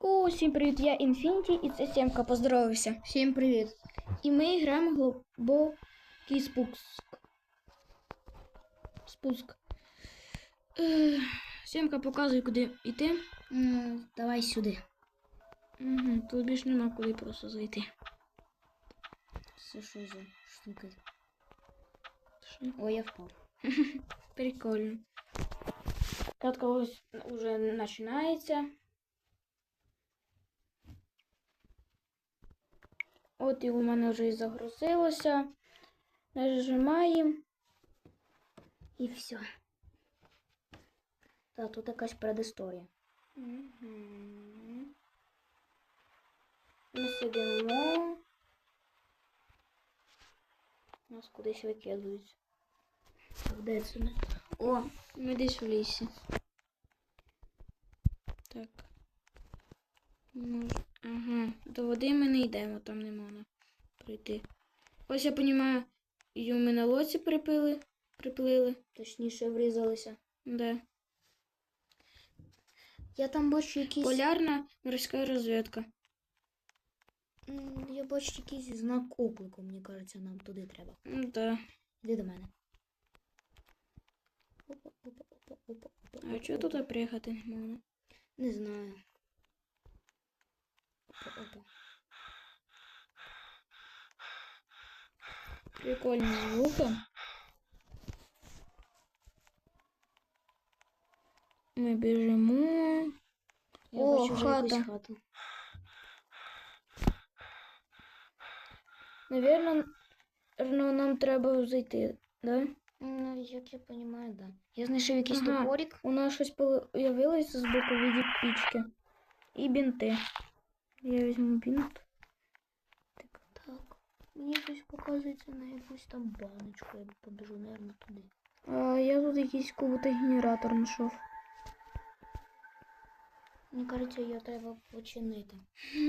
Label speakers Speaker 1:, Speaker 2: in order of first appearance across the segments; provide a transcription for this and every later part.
Speaker 1: Усім привіт, я Інфініті і це Сємка, поздоровався.
Speaker 2: Всім привіт.
Speaker 1: І ми граємо глибокий спуск. Спуск. Е, Сємка показує, куди йти.
Speaker 2: Давай сюди.
Speaker 1: Угу, тут більш нема куди просто зайти.
Speaker 2: Це що за штуки?
Speaker 1: Що?
Speaker 2: Ой, я впав.
Speaker 1: Прикольно. Катка ось уже починається. От і у мене вже і загрузилося. Нажимаємо.
Speaker 2: І все. Та тут якась предісторія.
Speaker 1: Ми сидимо. Нас кудись викидують.
Speaker 2: Так, де це?
Speaker 1: О, ми десь в лісі. Так. Ага, до води ми не йдемо, там не можна пройти. Ось я розумію, і ми на лоці припили, приплили.
Speaker 2: Точніше врізалися.
Speaker 1: Да.
Speaker 2: Я там бачу якийсь.
Speaker 1: Полярна морська розвідка.
Speaker 2: Я бачу якийсь знак оклику, мені кажеться, нам туди треба.
Speaker 1: Ну, Да.
Speaker 2: Іди до мене. Опа, опа, опа, опа, опа.
Speaker 1: А чого тут приїхати не можна?
Speaker 2: Не знаю.
Speaker 1: Прикольні звуки. Ми біжимо.
Speaker 2: Я
Speaker 1: О,
Speaker 2: якусь
Speaker 1: хата.
Speaker 2: хату.
Speaker 1: Навірно, ну, нам треба зайти, да?
Speaker 2: Ну, як я розумію, да. Я знайшов якийсь
Speaker 1: Ага.
Speaker 2: топорик.
Speaker 1: У нас щось появилося з боку в віді пічки. І бінти. Я візьму бінт.
Speaker 2: Так, так. Мені щось показується на якусь там баночку. Я побіжу, наверное, туди.
Speaker 1: А я тут якийсь кубутий генератор знайшов.
Speaker 2: Мені кажеться, його треба починити.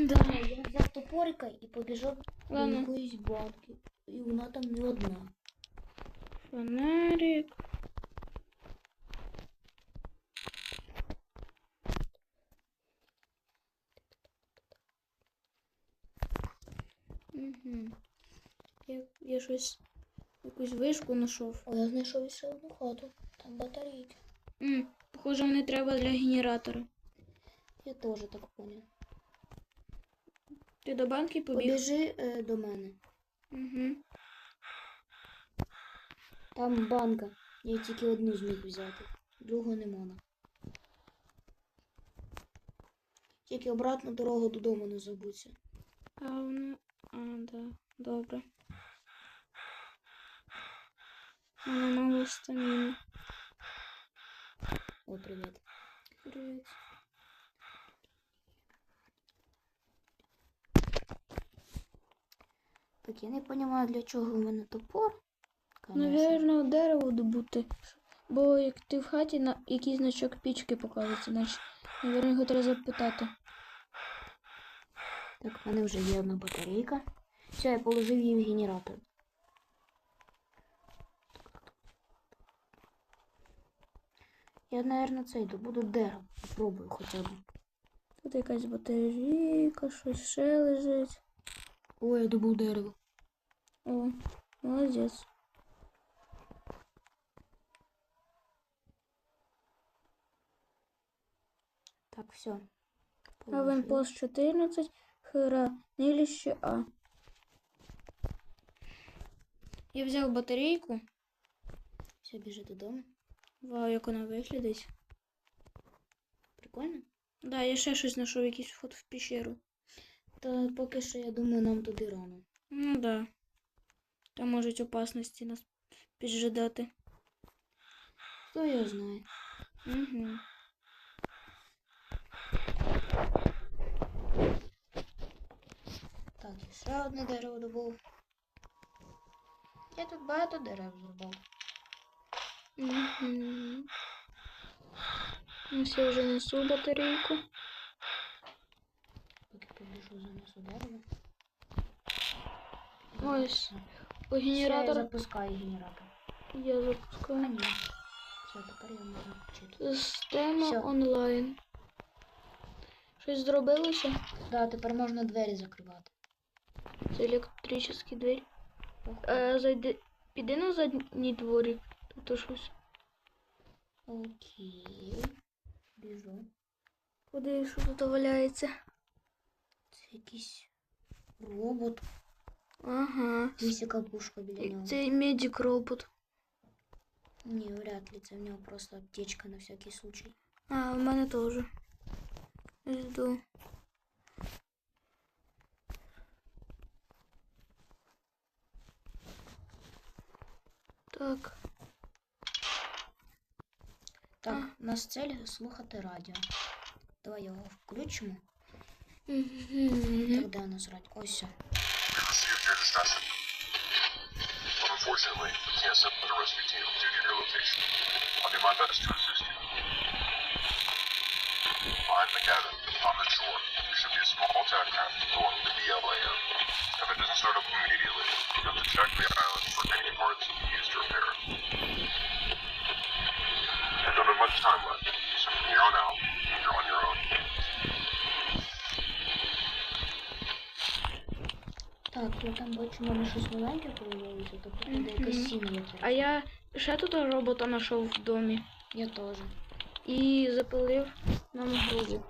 Speaker 1: Да.
Speaker 2: Я взяв топорика і побіжав до
Speaker 1: Ладно.
Speaker 2: якоїсь банки. І вона там не одна.
Speaker 1: Фонарик. Угу. Я, щось якусь вишку знайшов.
Speaker 2: О, я знайшов ще одну хату. Там батарейки.
Speaker 1: М, похоже, вони треба для генератора.
Speaker 2: Я теж так поняв.
Speaker 1: Ти до банки побіг?
Speaker 2: Побіжи е, до мене.
Speaker 1: Угу.
Speaker 2: Там банка. Я тільки одну зміг взяти. Другу не можна. Тільки обратно дорогу додому не забудься.
Speaker 1: А вона. А, да, добре. Вона мало стаміни.
Speaker 2: О, привіт.
Speaker 1: Привіт.
Speaker 2: Так, я не розумію, для чого в мене топор.
Speaker 1: Навірно, дерево добути. Бо як ти в хаті на який значок пічки показується, значить, навірно, його треба запитати.
Speaker 2: Так, в мене вже є одна батарейка. Все, я положив її в генератор. Я, наверное, цей добуду дерево. Попробую хоча б.
Speaker 1: Тут якась батарейка, щось ще лежить.
Speaker 2: О, я добув дерево.
Speaker 1: О, молодець.
Speaker 2: Так, все.
Speaker 1: Авенпост 14, хранилище А. Я взяв батарейку.
Speaker 2: Все, біжи додому.
Speaker 1: Вау, як вона виглядить.
Speaker 2: Прикольно?
Speaker 1: Да, я ще щось знайшов, якийсь вход в пещеру.
Speaker 2: Та поки що я думаю, нам туди рано.
Speaker 1: Ну да. Там можуть опасності нас піджидати.
Speaker 2: Хто його знає?
Speaker 1: Угу.
Speaker 2: Так, я ще одне дерево добув. Я тут багато дерев зрубав.
Speaker 1: Угу. Ось я вже несу батарейку.
Speaker 2: Поки побіжу занесу дерево.
Speaker 1: Ось. У
Speaker 2: Все, я
Speaker 1: генератор
Speaker 2: запускаю генератор.
Speaker 1: я
Speaker 2: А
Speaker 1: запускаю.
Speaker 2: ні. Все, тепер я можу.
Speaker 1: Система
Speaker 2: Всё.
Speaker 1: онлайн. Щось зробилося?
Speaker 2: Да, тепер можна двері закривати.
Speaker 1: Це електричні двері. Е, зайди. Піди на задній дворі. Тут щось.
Speaker 2: Окей. Біжу.
Speaker 1: Куди що тут валяється?
Speaker 2: Це якийсь робот.
Speaker 1: Ага.
Speaker 2: Дивись, яка пушка біля нього.
Speaker 1: Це медик робот.
Speaker 2: Ні, вряд ли, це в нього просто аптечка на всякий случай.
Speaker 1: А, у мене теж. Жду. Так.
Speaker 2: Нас цель слухати радіо. Давай його включимо. Так, де у нас радіо? Ось.
Speaker 3: We received your discussion. Unfortunately, we can't send the rescue team due to your location. I'll do my best to assist you. Behind the cabin, on the shore, there should be a small attack belonging to the LA. If it doesn't start up immediately, you have to check the island for any parts used to repair it. Much time left, so from here on out, you're on your own.
Speaker 2: Так, я там бачу, мене щось маленьке появилося, то походу
Speaker 1: Мгм.
Speaker 2: якась сім'я.
Speaker 1: А я ще тут робота знайшов в домі
Speaker 2: Я теж.
Speaker 1: і запилив нам грубу.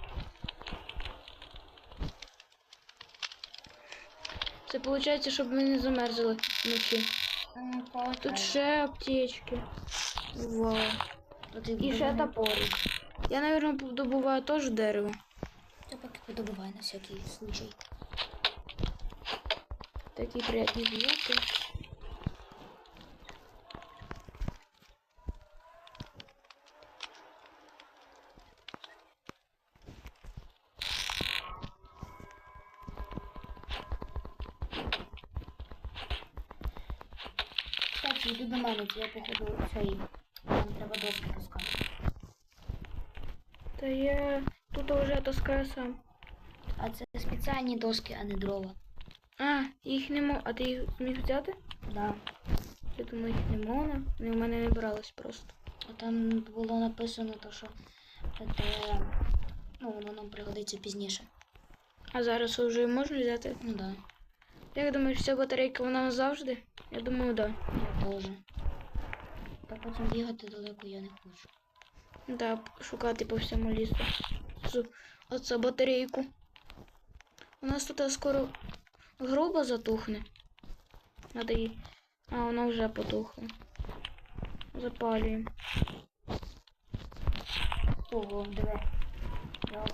Speaker 1: Це виходить, щоб ми не замерзли вночі. Тут ще аптечки. Вау. І ще топорик. Я, мабуть, добуваю теж дерево.
Speaker 2: Я поки подобувай на всякий случай.
Speaker 1: Такі приятні звуки.
Speaker 2: Кстати, йди до мене, я походу цей. Треба доски пускати.
Speaker 1: Та я тут вже таскаю сам.
Speaker 2: А це спеціальні доски, а не дрова.
Speaker 1: А, їх не можу. А ти їх зміг взяти?
Speaker 2: Да.
Speaker 1: Я думаю, їх не можна. Вони в мене не брались просто.
Speaker 2: А там було написано, то, що це, ну, воно нам пригодиться пізніше.
Speaker 1: А зараз вже можна взяти?
Speaker 2: Ну да,
Speaker 1: Як думаєш, ця батарейка вона назавжди? Я думаю, так.
Speaker 2: я теж. Потім бігати далеко я не хочу.
Speaker 1: Да. Шукати по всьому лісу. Оце батарейку. У нас тут скоро грубо затухне. Надо її. А, вона вже потухла. Запалюємо.
Speaker 2: Ого, диви. Я.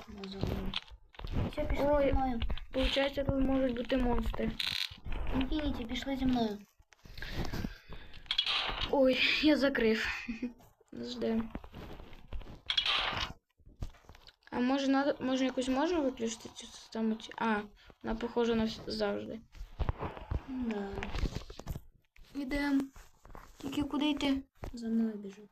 Speaker 2: Все, пішли
Speaker 1: Ой.
Speaker 2: зі мною.
Speaker 1: Получається, тут можуть бути монстри.
Speaker 2: Інфініті, пішли зі мною.
Speaker 1: Ой, я закрив. Ждем. А може надо, може якусь можна виключити цю систему? А, вона похожа на завжди.
Speaker 2: Да.
Speaker 1: Ідемо. Тільки куди йти?
Speaker 2: За мною біжу.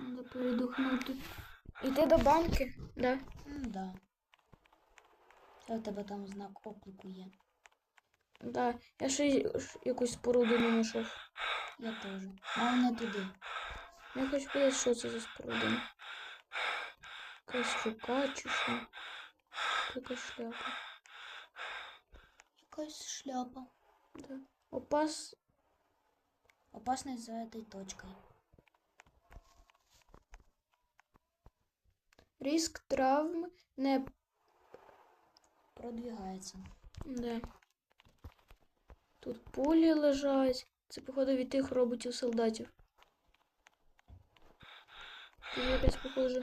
Speaker 1: Надо передохнути. Йти до банки? Да.
Speaker 2: Ну да. Це у тебе там знак оклику є.
Speaker 1: Да. Я ще якусь споруду не знайшов.
Speaker 2: Я теж. А не туди.
Speaker 1: Я хочу подивитися, що це за споруда. Якась рука чи що. Якась шляпа.
Speaker 2: Якась шляпа.
Speaker 1: Да. Опас.
Speaker 2: Опасність за этой точкой.
Speaker 1: Риск травм не.
Speaker 2: Продвигається.
Speaker 1: Да. Тут пулі лежать. Це, походу, від тих роботів солдатів. Тут якось, похоже,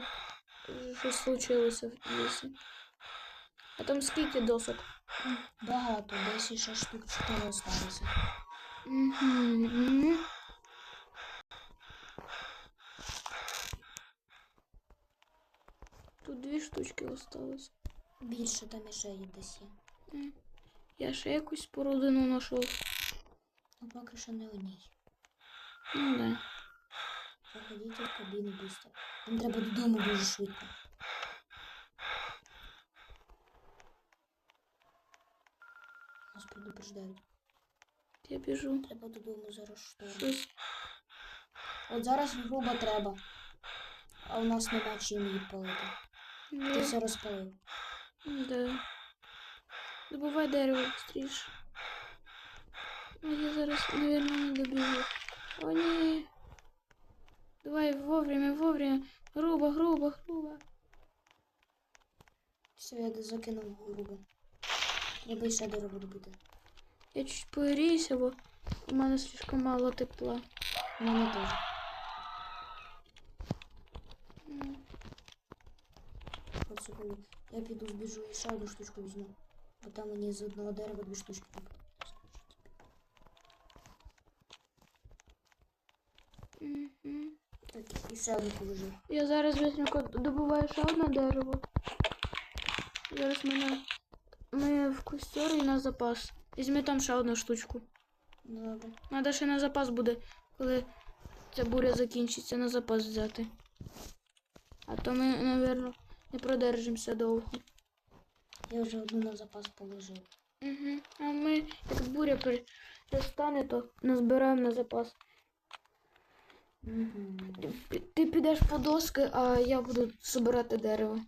Speaker 1: щось случилося в лісі. А там скільки досок?
Speaker 2: Багато, десь ще штук 4 осталося.
Speaker 1: Угу. Тут дві штучки осталось.
Speaker 2: Більше там іще є десь є.
Speaker 1: Я ще якусь спорудину знайшов.
Speaker 2: Ну поки що не одній.
Speaker 1: Ну да.
Speaker 2: Заходіть в кабіну быстро. Нам треба додому дуже швидко. Нас предупреждають.
Speaker 1: Я біжу.
Speaker 2: Треба додому зараз шторм.
Speaker 1: Щось.
Speaker 2: От зараз грубо треба. А у нас нема чим її палити. Ти все розпалив.
Speaker 1: Да. Добувай дерево быстріше. А я зараз, наверное, не добігу. О, ні. Давай вовремя, вовремя. Грубо, грубо, грубо.
Speaker 2: Все, я закинув грубо. Треба ще дерево добити.
Speaker 1: Я чуть погрійся, бо у мене слишком мало тепла.
Speaker 2: У мене теж. 15 секунд. Я піду вбіжу і ще одну штучку візьму. А там мені з одного дерева дві штучки
Speaker 1: попадуть.
Speaker 2: Так, і ще одну положу.
Speaker 1: Я зараз весненько добуваю ще одне дерево. Зараз мене ми в костер і на запас. Візьми там ще одну штучку.
Speaker 2: Ну, добре.
Speaker 1: Надо ще на запас буде, коли ця буря закінчиться, на запас взяти. А то ми, наверное не продержимося довго.
Speaker 2: Я вже одну на запас положив.
Speaker 1: Угу. А ми, як буря перестане, то назбираємо на запас.
Speaker 2: Угу.
Speaker 1: Ти, ти підеш по доски, а я буду збирати дерево.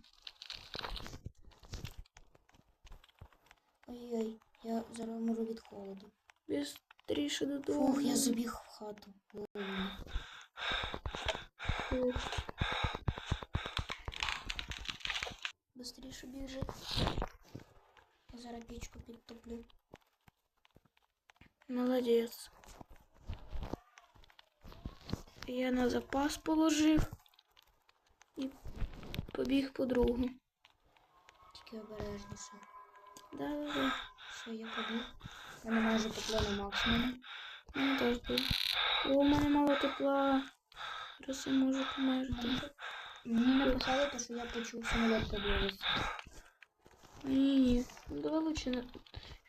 Speaker 2: Ой-ой, я зараз можу від холоду.
Speaker 1: Бістріше додому.
Speaker 2: Фух, я забіг в хату.
Speaker 1: Фух.
Speaker 2: Быстріше біжи. Я зараз пічку підтоплю.
Speaker 1: Молодець. Я на запас положив і побіг по другу.
Speaker 2: Тільки обережніше.
Speaker 1: Да-да-да.
Speaker 2: Все, я побіг. Я не майже топлю на максимум.
Speaker 1: Ну, теж буде. О, у мене мало тепла. Зараз я можу померти.
Speaker 2: Мені написали, то, що я почув самоліт подивитися.
Speaker 1: Ні, ні. Ну, давай лучше на...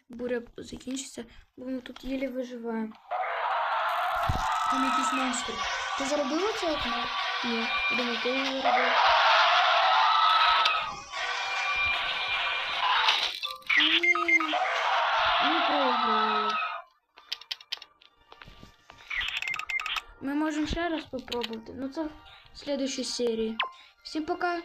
Speaker 1: буря закінчиться, бо ми тут єлі виживаємо.
Speaker 2: Там якийсь монстр. Ти заробила це окно?
Speaker 1: Ні, думаю, ти його робив. Ні, ми проіграли. Ми можемо ще раз попробувати, ну це в следующей серії. Всім пока!